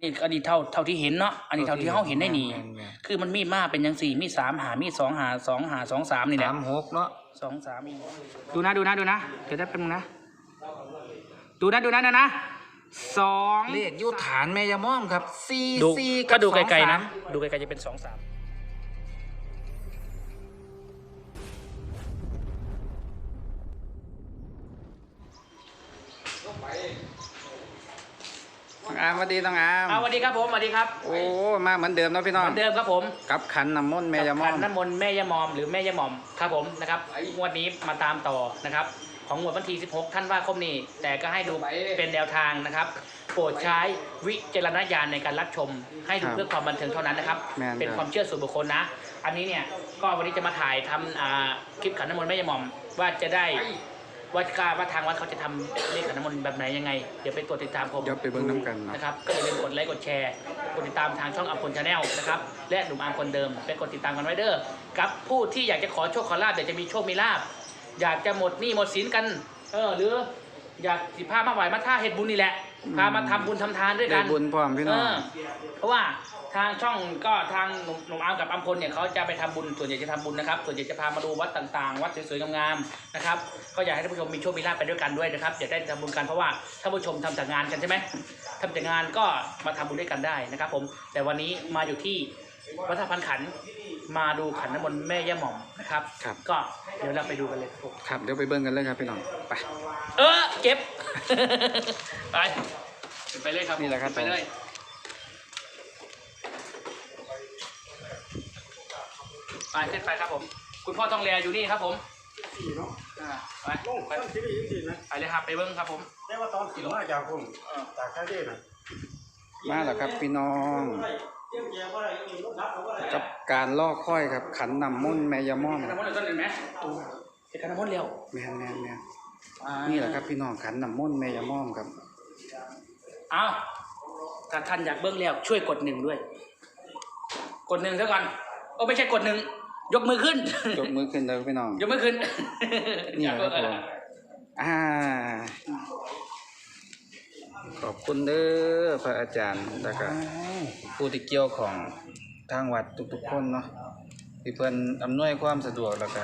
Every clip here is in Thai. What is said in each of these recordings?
อันนี้อันนี้เท่าเท่าที่เห็นเนาะอันนี้เท่าที่เขาเห็นได้นี่แม่นแม่นคือมันมีมาเป็นยังสี่มีสามหามีสองหาสองหาสองสามนี่แหละสามหกเนาะสองสามอีกดูนะดูนะดูนะเดี๋ยวได้เป็นงนะ ดูนะดูนะนะนะสองเลขอยุฐานแม่ยาม่อมครับสี่ดูสี่ก็กับดูไกสองลๆสานะมดูไกลๆจะเป็นสองสาม น้องอามสวัสดีน้องอามอ่าสวัสดีครับผมสวัสดีครับโอ้มาเหมือนเดิมเนาะพี่น้องเหมือนเดิมครับผมกับขันน้ำมนต์แม่ยาม่อขัมนน้ำมนต์แม่ยะมอมหรือแม่ยะหมอมครับผมนะครับงวดนี้มาตามต่อนะครับ ของงวดวันที่ 16 ท่านว่าคมนี้แต่ก็ให้ดูเป็นแนวทางนะครับ โปรดใช้วิจารณญาณในการรับชม ให้ดูครับเพื่อความบันเทิงเท่านั้นนะครับแม่นเป็นครับความเชื่อส่วนบุคคลนะ อันนี้เนี่ยก็วันนี้จะมาถ่ายทำอ่าคลิปขันน้ำมนต์แม่ยะหมอมว่าจะได้ ว่าการว่าทางวัดเขาจะทำเลขขันน้ำมนต์แบบไหนยังไง เดี๋ยวไปตรวจติดตามผมเดี๋ยวไปเบิ่งน้ำกันเนาะนะครับ ก็อย่าลืมกดไลค์กดแชร์กดติดตามทางช่องอัมพลชาแนลนะครับและหนุ่มอาร์มคนเดิมไปกดติดตามกันไว้เด้อกับผู้ที่อยากจะขอโชคขอลาบอยากจะมีโชคมีลาบอยากจะหมดหนี้หมดสินกัน เออหรือ อยากสิพามาไหวมาท่าเฮ็ดบุญนี่แหละ พามาทำบุญทำทานด้วยได้กัน บุญพร้อมพี่น้อง เออเพราะว่าทางช่องก็ทางหนุ่มหนุ่มอาร์มกับอัมพลเนี่ยเขาจะไปทำบุญส่วนใหญ่จะทำบุญนะครับ ส่วนใหญ่จะพามาดูวัดต่างๆ วัดสวยๆงามๆนะครับก็อยากให้ท่านผู้ชมมีโชคมีลาภไปด้วยกันด้วยนะครับอยากได้ทำบุญกันเพราะว่าท่านผู้ชมทำแต่งานกันใช่ไหมทำแต่งานก็มาทำบุญด้วยกันได้นะครับผมแต่วันนี้มาอยู่ที่วัดท่าพันขันมาดูขันน้ำมนต์แม่ย่าหม่อมนะครับ ครับ ก็เดี๋ยวเราไปดูกันเลยครับผมครับ เดี๋ยวไปเบิ่งกันเลยครับพี่น้อง ไป เออเก็บ ไปไปเลยครับนี่แหละครับ ไปเลยไปขึ้นไปครับผม คุณพ่อต้องแลอยู่นี่ครับผมสี่เนาะอ่าไปลงไปต้นที่นี่จริงๆนะไปเลยครับไปเบิ้งครับผมแต่ว่าตอนขี่มาจากผมจากชายเดนนะมาแล้วครับพี่น้องเยี่ยมแย่ว่าอะไรนี่รถรับเขาว่าอะไรกับการล่อค่อยครับขันน้ำมนต์แม่ยาม่อมขันน้ำมนต์เดี๋ยวต้นหนึ่งไหมเสร็จขันน้ำมนต์เร็วแม่นแม่นแม่นอ่า นี่แหละครับพี่น้องขันน้ำมนต์แม่ยาม่อมครับ เอาถ้าท่านอยากเบิ้งแล้วช่วยกดหนึ่งด้วย กดหนึ่งเท่ากันโอ้ไม่ใช่กดหนึ่งยกมือขึ้นยกมือขึ้นเลยพี่น้องยกมือขึ้นนี่อยากแหละเบิ้คงรับเอผอมอ่า ขอบคุณเด้อพระอาจารย์แล้วก็ผู้ที่เกี่ยวของทางวัดทุกๆคนเนาะที่เพิ่นอำนวยความสะดวกแล้วก็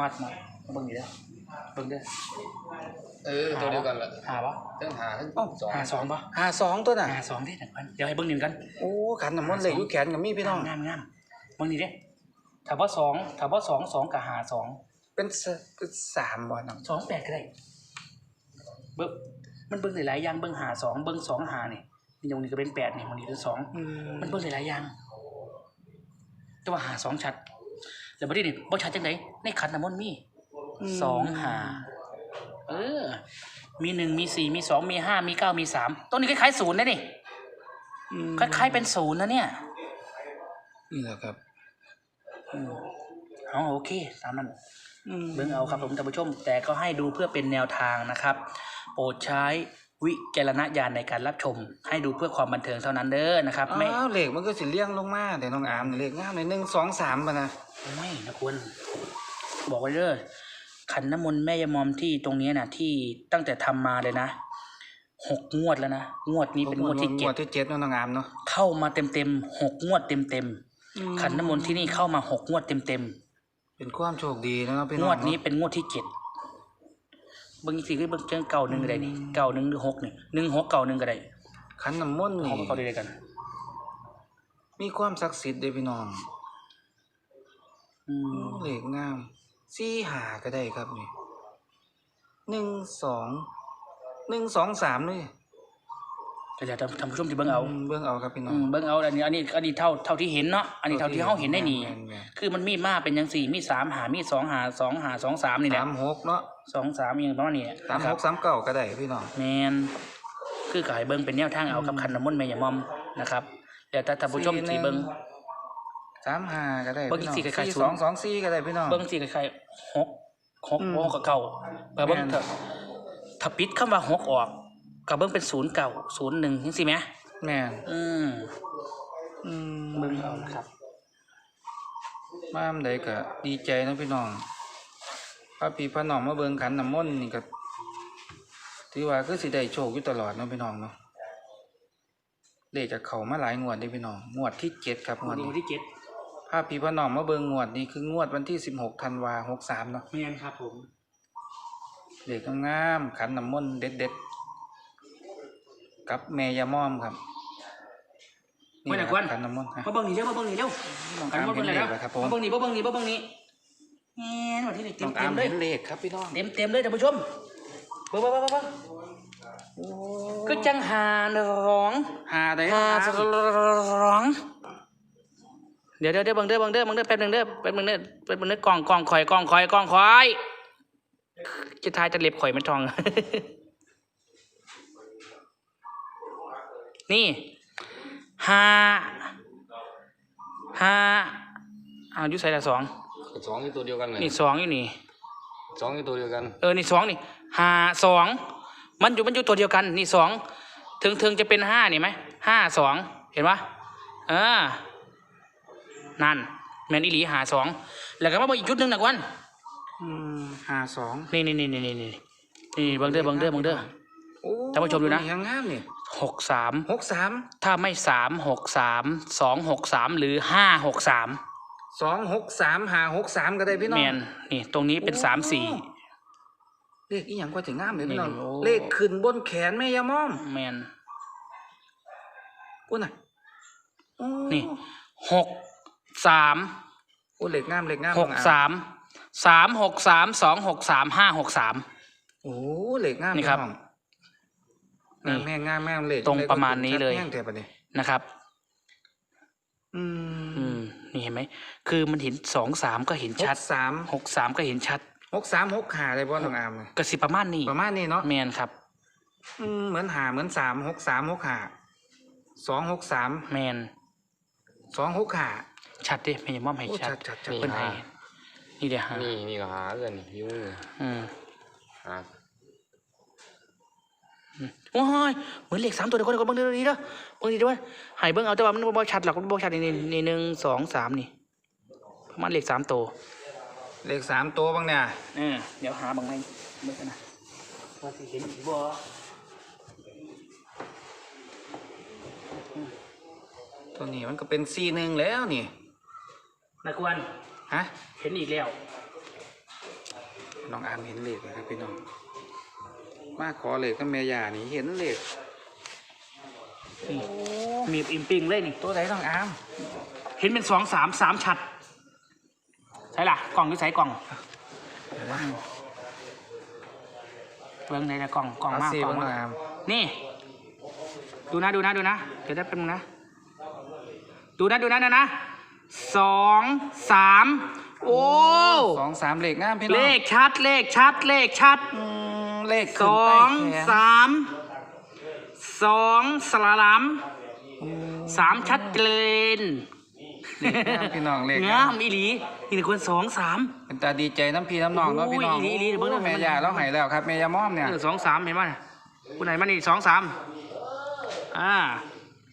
มัดมาเบิ้งอยู่แล้ว เบิ้งเด้อเออตัวเดียวกันละหาปะทั้งหาทั้งเอ้าหาสองปะหาสองตัวน่ะ หาสองที่หนึ่งพันเดี๋ยวให้เบิ้งหนึ่งกันโอ้ขันน้ำมนต์เหล็กอยู่แขนกับมีพี่น้อง งามงามเบิ้งนี่เด้ถ้าว่าสองถ้าว่าสองสองกับหาสองเป็นสเป็นสามบ่น้องสองแปดก็ได้เบิ้งมันเบิ้งหลายๆอย่างเบิ้งหาสองเบิ้งสองหานี่นี่ตรงนี้ก็เป็นแปดนี่มันนี่เป็นสอง มันเบิ่งหลายๆอย่าง แต่ว่าหาสองชัด แล้วบ่ได้นี่บ่ชัดจังไดในขันน้ำมนต์มี สองหาเออ มีหนึ่งมีสี่มีสองมีห้ามีเก้ามีสามต้นนี้คล้ายๆศูนย์นะนี่อืมคล้ายๆเป็นศูนย์นะเนี่ย นี่แหละครับอืมเอาโอเคตามนั้นอืมเบิ่งเอาครับผมท่านผู้ชม แต่ก็ให้ดูเพื่อเป็นแนวทางนะครับ โปรดใช้วิจารณญาณในการรับชม ให้ดูเพื่อความบันเทิงเท่านั้นเด้อนะครับ ไม่อ้าวเหล็กมันก็สิเลี้ยงลงมาแต่น้องอามนี่เหล็กงามเลยหนึ่งสองสามป่ะนะไม่นะคุณบอกไว้เด้อ ขันน้ำมนต์แม่ยายมอมที่ตรงเนี้ยนะที่ตั้งแต่ทำมาเลยนะหกงวดแล้วนะงวดนี้เป็นงวดที่งเจ็วดดที่เจ็ดเนาะน้องอามเนาะเข้ามาเต็มเต็มๆหกงวดเต็มเต็มๆขันน้ำมนต์ที่นี่เข้ามาหกงวดเต็มเต็มเป็นความโชคดีนะเนาะพี่ๆน้งองวดนี้เป็นงวดที่เจ็ดเบิ้งสิคือเบิ้งเจ้าเก่าหนึ่งก็ได้นี่เก่าหนึ่งหรือหกนี่หนึ่งหกเก่าหนึ่งก็ได้ขันน้ำมนต์หนี่กกับเก่าได้ด้วยกัน มีความศักดิ์สิทธิ์เด้อพี่น้องอืมเหล็กงาม สี่หาก็ได้ครับนี่หนึ่งสองหนึ่งสองสามนี่ก็จะทำผู้ชมที่เบิ้งเอามเบิ่งเอาครับพี่น้ออืงมเบิ้งเอาอันนี้อันนี้อันนี้เท่าเท่าที่เห็นเนาะอันนี้เท่าที่เขาเห็นได้นี่แม่นแม่นคือมันมีมาเป็นยังสี่มีสามหามีสองหาสองหาสองสามนี่แหละสามหกเนาะสองสามอย่างประมาณนี้สามหกสามเก้าก็ได้พี่น้องแมนคือขายเบิ้งเป็นแนวทางเอากับคันน้ำมนต์แม่ยามอมนะครับเดี๋ยวถ้าท่านผู้ชมสีเบิ้ง สามห้าก็ได้เบิ่งพี่น้องสี่คล้ายๆศูสนย์องสองสี่ก็ได้พี่น้อง เบิ้งสีคล้ายๆหกหกอืมหกกับเก่าไปเบิ้งแม่น เถอะถ้าปิดคำว่าหกออกกับเบิ้งเป็นศูนย์เก่าศูนย์หนึ่งยังสิไหมแม่นอืมอืมเบิ้งเอาครับ มาอันใดก็ดีใจนะพี่น้องพระพี่พระน้องมาเบิ่งขันน้ำมนต์นี่ก็ถือว่าคือสิได้โชคอยู่ตลอดเนาะพี่น้องเนาะเลขกับเขามาหลายงวดเด้พี่น้องงวดที่เจ็ดครับงววัดนนี้นี้วันที่เจ็ด ภาพพี่พ่อน้องมาเบิ่งงวดนี้คืองวดวันที่สิบหกธันวาหกสามเนาะเมียนครับผมเลขงามๆขันน้ำมนต์เด็ดๆกับแม่ยาม่อมครับนี่แหละครับขันน้ำมนต์ฮะมาเบิ่งนี่เร็วมาเบิ่งนี่เร็วน้องกันอามมาเห็เบิ่นงเลเลยขนะแล้วครับผมมาเบิ่งนี่มาเบิ่งนี่มาเบิ่งนี่แหมวันที่นี่เต็น้มองเต็อามมเลยเห็นเลขครับพี่น้องเต็มเต็มเลยท่านผู้ชมเบิ่งเบิ่งเบิ่งเบิ่งก็จังหาร้องหาได้หาครับร้อง เดี๋ยวเดี๋ยวเดี๋ยวบิ่งเด้อบิ่งเด้อบิ่งเด้อแป๊บหนึงเด้อแป๊บนึงเด้อแป๊บนึงเด้อกล่องกล่องข่อยกล่องข่อยกล่องข่อยจะทายจะเล็บข่อยมันทอง นี่ห้าห้าอายุใส่ละสองสองนี่ตัวเดียวกันเลยนี่สองอยู่นี่สองนี่ตัวเดียวกัน เออ นี่สองนี่ห้าสองมันอยู่มันอยู่ตัวเดียวกัน นี่สองถึงถึงจะเป็นห้านี่ไหมห้าสองเห็นปะเออ นั่นแมนอีหลีหาสองแล้วก็มาบอกอีกชุดหนึ่งนะกวันอืมหาสองนี่นี่นี่นี่นี่นี่นี่เบังเด้อเบังเด้อเบังเด้อ โอ้ท่านผู้ชมดูนะ ยังงามนี่หกสามหกสามถ้าไม่สามหกสามสองหกสามหรือห้าหกสามสองหกสามหาหกสามก็ได้พี่น้อแมงนนี่ตรงนี้เป็นสามสี่ เลขอีหยังก็ถึงงามเลยพี่น้องนี่โอ้ เลขขึ้นบนแขนแม่ยาม่อมแมน กูน่ะโอ้นี่ หก สามโอ้เลขงามเลขงามหกสามสามหกสามสองหกสามห้าหกสามโอ้เลขงามนี่ครับพี่นี่น้องงามแม่งงามแม่งเลขตรงประมาณนี้เลยแม่งแต่ประเดี๋ยวนะครับอืมอืมนี่เห็นไหมคือมันเห็นสองสามก็เห็นหชัดกสามหกสามก็เห็นชัดหกสามหกหาเลยพ่อน้องอามเลยกระสิประมาณนี้ประมาณนี้เนาะแมนครับ อืมเหมือนหาเหมือนสามหกสามหกหาสองหกสามแมนสองหกหา ชัดดิไม่ยอมมอมให้โอ้ชัดชัดชัดชัดนี่เพิ่นให้หานี่เดี๋ยวหานี่นี่ก็หาเกินอยูมืออืมหาอืมโอ้ยเหมือนเลขสามตัวเดียวกันเดี๋ยวก่อนเบิ่งดีๆเด้อเบิ่งดีๆด้วยให้เบิ่งเอาแต่ว่ามันบ่ชัดหรอกมันบ่ชัดนี่นี่นี่หนึ่งสองสามนี่ประมาณเลขสามตัวเลขสามตัวบ้างเนี่ยเออเดี๋ยวหาบางไงเบิ่งกันนะว่าสิเห็นอีกบ่ตัวนี้มันก็เป็นซีหนึ่งแล้วนี่ นักวนฮะ เห็นอีกแล้ว น้องอามเห็นเลขเลยครับพี่น้อง มาขอเลขกับแม่ยานี่เห็นเลขนี่มีบอิมปิงเลยนี่ ตัวไหนน้องอาม เห็นเป็นสองสามสามชัด ใช่ล่ะ กล่องอยู่ใส่กล่องเดี๋ยวนะเบิ่งในละกล่องกล่องเอามากซีกล่องบ้างน้องมากอามนี่ ดูนะดูนะดูนะ เดี๋ยวได้เป็นงนะ ดูนะดูนะนะนะ สองสามโอ้สองสามเลขงามพี่น้เลองขชัดเลขชัดเลขชัดอืมเลขสขึ้นอใต้งแขนสามสองสลาลามสามชัดเจนเลขงามพี่น้องเลขงามอีหลีนี่คนสองสามเป็นตาดีใจน้ำพี่น้ำน้องเนาะพี่น้องโอ้ยอีหลีอีหลีเดี๋ยวเบิ่งเด้อแม่ยาเราใหายแล้วครับแม่ยาม่อมเนี่ยเออสองสามเห็นไหมคุณไหนมานี่สองสามอ่า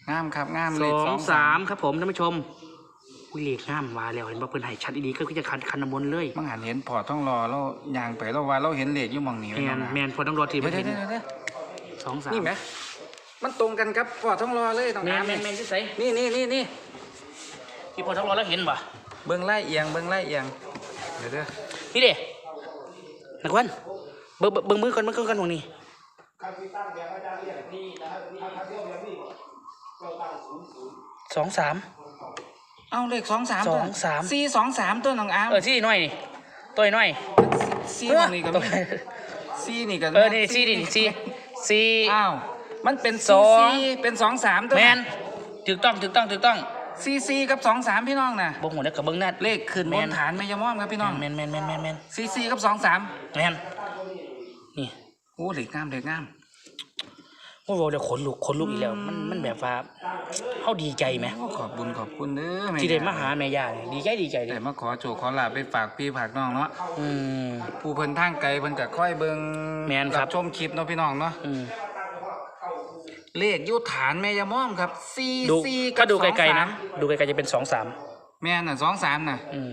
งามครับงามสเลขอสองงสามครับผมท่านผู้ชม อุ้ยเลขงามมาแล้วเห็นว่าเพิ่นให้ชัดอีหลีก็คือจะคันคันน้ำมนต์เลยมังหันเห็นพอต้องรอเราย่างไปเราว่าเราเห็นเลขอยู่หมองนี้แมนแมนพอต้องรอทีเดี๋ยวเห็เดี๋ยนวเดี๋ยวเดี๋ยวสองสามนี่ไหมมันตรงกันครับพอต้องรอเลยต้องแมนอ่านแมนแมนที่ใส่นี่นี่นี่นี่ที่พอต้องรอแล้วเห็นป่ะเบิ้งไล่เอียงเบิ้งไล่เอียงเดี๋ยวเด้อนี่เด้นักวันเบิ่งเบิ่งเบิ่งมือก่อนเบิ่งก่อนตรงนี้สองสาม เอาเลขสองสามสองสาม สี่สองสามตัวน้องอามเออที่น้อยนี่ตัวน้อยสี่ตรงนี้ก็ตัวมีสี่นี่ก็เออนี่สี่นี่สี่สี่อ้าวมันเป็นสองสี่เป็นสองสามตัวแมนถูกต้องถูกต้องถูกต้องสี่สี่กับสองสามพี่น้องน่ะบ่งหัวแล้วกับเบิ่งนัดเลขขึ้นบแม่นนฐานไม่ยอมอมครับพี่น้องแมนแมนแมนแมนแมนสี่สี่กับสองสามแมนนี่โอ้เลขงามเลขงาม โอ้โหเดี๋ยวขนลุกขนลุกอีกแล้ว มันมันแบบว่าเฮาดีใจไหมโอ้ขอบบุญขอบคุณเด้อแที่ได้มาหาแม่ย่าเนี่ยดีใจดีใจเลแต่ยมาขอโจขอลาไปฝากพี่ฝากน้องเนาะอืม ผู้เพิ่นทางไกลเพิ่นก็ค่อยเบิ่งแม่นครับ ชมคลิปเนาะพี่น้องเนาะอืม เลขอยู่ฐานแม่ยามอมครับสี่ดูสี่ก็บดูไกลๆนะสองสามดูไกลๆจะเป็นสองสามแม่นน่ะสองสามน่ะอืม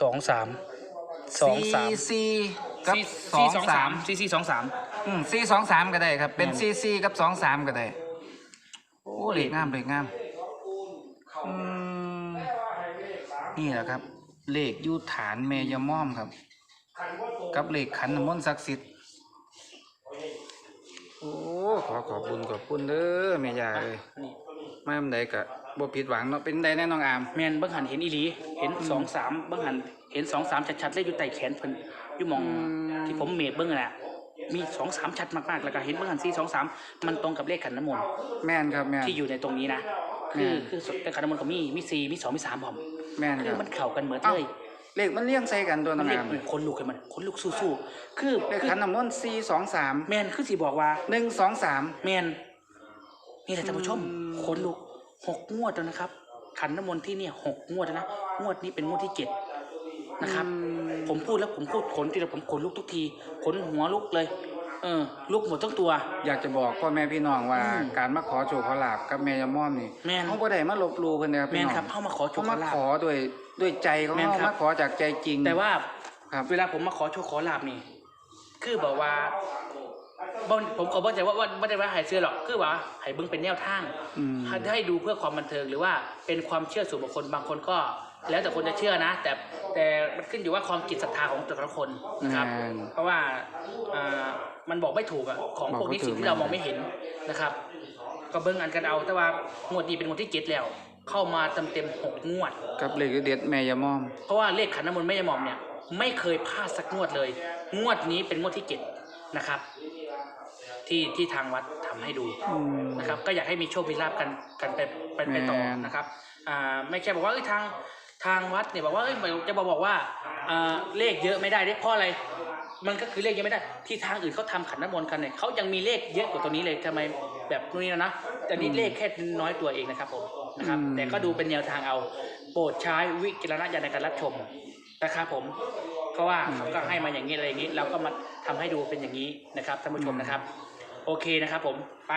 สองสามสองสามสี่สี่กับสี่สองสามสี่สี่สองสาม อืมสี่สองสามก็ได้ครับ เป็นแม่นสี่สี่กับสองสามก็ได้อ้เหล็กงามเหล็กงามอืมนี่แหละครับเหล็กยูฐานเมยม่อมครับ กับเหล็กขันน้ำมนต์ศักดิ์สิทธิ์โอ้ขอขอบคุณขอบคุณเด้อแม่ยาเลยนี่มาอันใดก็บ่ผิดหวังเนาะเป็นใดแน่น้องอามแมนเบิ้งหันเห็นอีหลี เห็นสองสามเบิ้งหันเห็นสองสามชัดๆเลยอยู่ใต้แขนเพิ่นอยู่หมองอืมที่ผมเมดเบิ้งนั่นแหละ มีสองสามชัดมากๆแล้วก็เห็นเบิ้งหันสี่สองสามมันตรงกับเลขขันน้ำมนต์แม่นครับแม่น ที่อยู่ในตรงนี้นะแม่คือนคือเป็นขันน้ำมนต์ก็มีมีสี่มีสองมีสามผมแม่นคคืรัอบ มันเข้ากันเหมือนเลยเลขมันเลี้ยงใส่กันตัวมัน้นองเรียกอามเหมือนคนลุกให้มันคนลุกสู้ๆคือเลขคือขันน้ำมนต์423แมนคือสิบอกว่า123แมนนี่แหละท่านผู้ชมอืม ขนลุกหกงวดแล้วนะครับ ขันน้ำมนต์ที่เนี่ยหกงวดแล้วนะงวดนี้เป็นงวดที่เจ็ดนะครับ ผมพูดแล้วผมพูดขนทีละผมขนลุกทุกทีขนหัวลุกเลย เออ ลุกหมดทั้งตัว อยากจะบอกพ่อแม่พี่น้องว่าอืมการมาขอโชคขอลาบกับแม่ยาม่อมนี่แม่น เขาบ่ได้มาลบหลู่เพิ่นนะครับแมพี่นน้องครับเข้ามาขอโชเขาคขมาอลาขบ อด้วยด้วยใจของแม่นเขาครับ มาขอจากใจจริง แต่ว่าครับ เวลาผมมาขอโชคขอลาบนี่ คือบอกว่าบ่ผมขอบอกใจว่าว่าไม่ได้ว่าใหายเสื้อหรอก คือว่าใหายเบิ้งเป็นแนวทาง อืม ให้ให้ดูเพื่อความบันเทิงหรือว่าเป็นความเชื่อส่วนบุคคลบางคนก็ แล้วแต่คนจะเชื่อนะ แต่แต่มันขึ้นอยู่ว่าความจิตศรัทธาของแต่ละคนนะครับแม่นเพราะว่าอ่ามันบอกไม่ถูกอะของพวกนี้บอกไม่ถูก สิ่งที่เรามองไม่เห็นนะครับ ก็เบิ้งอันกันเอา แต่ว่างวดนี้เป็นงวดที่เจ็ดแล้ว เข้ามาเต็มเต็มๆหกงวด กับเลขเด็ดแม่ยาม่อม เพราะว่าเลขขันน้ำมนต์แม่ยายหมอมเนี่ยไม่เคยพลาดสักงวดเลย งวดนี้เป็นงวดที่เจ็ดนะครับ ที่ที่ทางวัดทำให้ดูอืมนะครับ ก็อยากให้มีโชคมีลาบกันกันไปไปไปต่อแม่น นะครับอ่าไม่ใช่บอกว่าเอ้ยทาง ทางวัดเนี่ยบอกว่าเอ้ยจะบอกบอกว่าอ่าเลขเยอะไม่ได้เด้เพราะอะไร มันก็คือเลขเยอะไม่ได้ ที่ทางอื่นเขาทำขันน้ำมนต์กันเนี่ยเขายังมีเลขเยอะกว่าตัวนี้เลยทำไมแบบนี้นะนะ แต่นี่เลขแค่น้อยตัวเองนะครับผมนะครับแต่ก็ดูเป็นแนวทางเอา โปรดใช้วิจารณญาณในการรับชมนะครับผม เพราะว่าเขาก็ให้มาอย่างนี้อะไรอย่างนี้ เราก็มาทำให้ดูเป็นอย่างนี้นะครับท่านผู้ชมนะครับ โอเคนะครับผมไป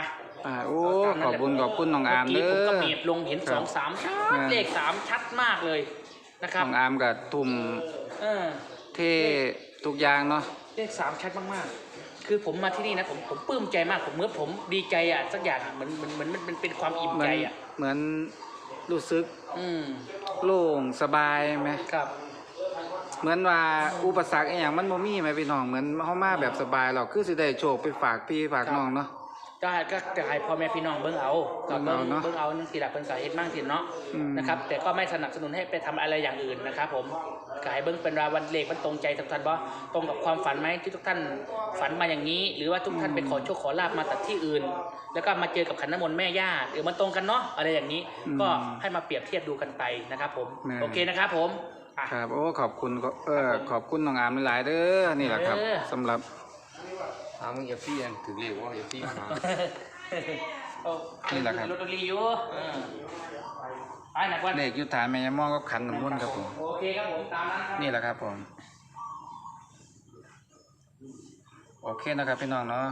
อ่าโอ้ขอบคุณขอบคุณน้องอามเมื่เด้อ กี้ผมอก็เมียบลงเห็นครัสบองสามชัแม่ดนเลขสามชัดมากเลยนะครับน้องอามกับทุ่มเออ เท่ทุกอย่างเนาะ เลขสามชัดมากๆ คือผมมาที่นี่นะผมผมปลื้มใจมากผมเมื่อผมดีใจอะสักอย่างอะเหมือนเหมือนเหมือนมันเป็นความอิ่มเหมืใจอนอะ เหมือนรู้สึกอืมโล่งสบายไหม ครับ เหมือนว่าอุปสรรคอหย่างมันบ่มีไหมพี่น้องเหมือนเฮามาแบบสบายหรอกคือสิได้โชคไปฝากพี่ฝากน้องเนาะ ก็ก็จะให้พ่อแม่พี่น้องเบิ่งเอาก็เบิ่เบิ่งงเอาเนอะเบิ่งเอานั่นสิหลักเป็นสาเหตุมากทีเนาะอืม นะครับ แต่ก็ไม่สนับสนุนให้ไปทำอะไรอย่างอื่นนะครับ ผมก็ให้เบิ่งเป็นว่าวันเลขมันตรงใจทุกท่านบ่ตรงกับความฝันไหมที่ทุกท่านฝันมาอย่างนี้ หรือว่าทุกท่านไปขอโชคขอลาบมาตัดที่อื่น แล้วก็มาเจอกับขันน้ำมนต์แม่ย่าหรือมันตรงกันเนาะอะไรอย่างนี้ ก็ให้มาเปรียบเทียบดูกันไปนะครับ ผม แม่ โอเคนะครับ ผม อะ ครับ โอ้ ขอบคุณก็เออ ครับผม ขอบคุณน้องอามหลายๆเด้อ นี่แหละครับเออ สำหรับ ถามมึงอย่าฟี่ยังถือเรียกว่าอย่าฟี่มาหาโอ้นี่แหละครับรถตอรีอยู่เออไปหนักวันเลขยุทธานแม่ยามองกับขันน้ำมนต์ครับผม โอเคครับผมตามนั้นครับ นี่แหละครับผม โอเคนะครับพี่น้องเนาะ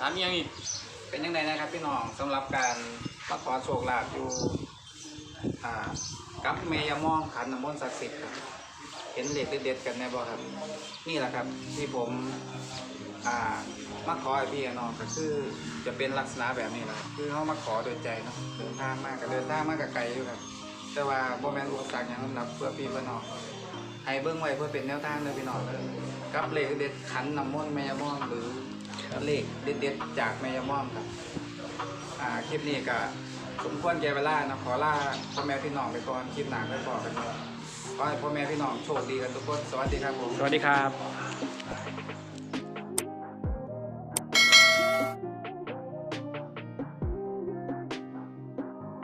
ถามยังอีกเป็นยังไงนะครับพี่น้องสำหรับการมาขอโชคลาภอยู่อ่า กับเมยามองขันน้ำมนต์ศักดิ์สิทธิ์ครับเห็นเลขเด็ดๆกันแน่บ่ครับ นี่แหละครับที่ผมอ่ามาขอไอพี่น้องก็คือจะเป็นลักษณะแบบนี้แหละคือเขามาขอโดยใจเนาะเดินทางมากก็เดินทางมากกับไกลอยู่ครับ แต่ว่าบ่แมนอุปสรรคหยังสำหรับเพื่อพี่เพื่อน้องให้เบิ่งไว้เพื่อเป็นแนวทางเด้อพี่น้องเด้กับเลขเด็ดขันน้ำมนต์แมยามองหรือเลขเด็ดๆจากแมยามอมครับอ่าคลิปนี้ก็ สมควรแก่เวลานะขอลาพ่อแม่พี่น้องไปก่อนคลิปหนังไปพอกันเนาะขอให้พ่อแม่พี่น้องโชคดีกันทุกคนสวัสดีครับผม สวัสดีครับ